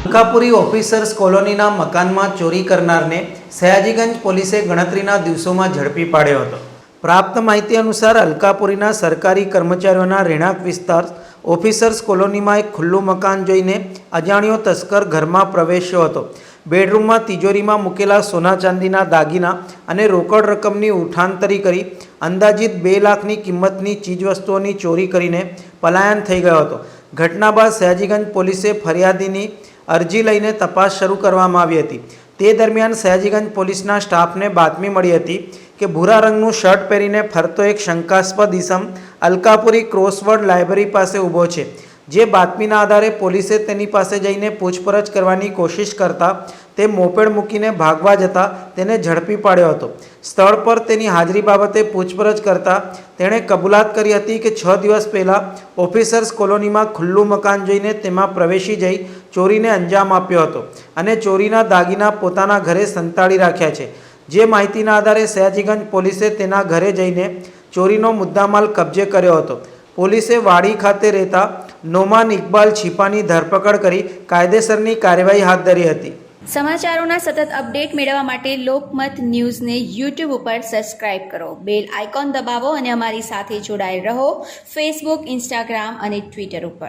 Alkapuri officers કોલોનીના મકાનમાં ચોરી કરનારને સયાજીગંજ પોલીસે ગણતરીના દિવસોમાં ઝડપી પાડ્યો હતો. પ્રાપ્ત માહિતી અનુસાર અલકાપુરીના સરકારી કર્મચારીઓના રહેણાંક વિસ્તાર ઓફિસર્સ કોલોનીમાં એક ખુલ્લું મકાન જોઈને અજાણ્યો તસ્કર ઘરમાં પ્રવેશ્યો હતો. બેડરૂમમાં તિજોરીમાં મૂકેલા સોના ચાંદીના દાગીના અને રોકડ રકમની ઉઠાંતરી કરી અંદાજિત બે લાખની કિંમતની ચીજવસ્તુઓની ચોરી કરીને પલાયન થઈ ગયો હતો. ઘટના બાદ સયાજીગંજ પોલીસે ફરિયાદીની અરજી લઈને તપાસ શરૂ કરવામાં આવી હતી. તે દરમિયાન સયાજીગંજ પોલીસના સ્ટાફને બાતમી મળી હતી કે ભૂરા રંગનું શર્ટ પહેરીને ફરતો એક શંકાસ્પદ ઇસમ અલકાપુરી ક્રોસવર્ડ લાઇબ્રેરી પાસે ઊભો છે. જે બાતમીના આધારે પોલીસે તેની પાસે જઈને પૂછપરછ કરવાની કોશિશ કરતા તે મોપેડ મૂકીને ભાગવા જતા તેને ઝડપી પાડ્યો હતો. સ્થળ પર તેની હાજરી બાબતે પૂછપરછ કરતા તેણે કબૂલાત કરી હતી કે છ દિવસ પહેલાં ઓફિસર્સ કોલોનીમાં ખુલ્લું મકાન જોઈને તેમાં પ્રવેશી જઈ ચોરીને અંજામ આપ્યો હતો અને ચોરીના દાગીના પોતાના ઘરે સંતાડી રાખ્યા છે. જે માહિતીના આધારે સયાજીગંજ પોલીસે તેના ઘરે જઈને ચોરીનો મુદ્દામાલ કબજે કર્યો હતો. પોલીસે વાડી ખાતે રહેતા નોમાન ઇકબાલ છીપાની ધરપકડ કરી કાયદેસરની કાર્યવાહી હાથ ધરી હતી. સમાચારોના સતત અપડેટ મેળવવા માટે લોકમત ન્યૂઝને યુટ્યુબ ઉપર સબસ્ક્રાઇબ કરો. બેલ આઇકોન દબાવો અને અમારી સાથે જોડાયેલ રહો. ફેસબુક ઇન્સ્ટાગ્રામ અને ટ્વિટર ઉપર.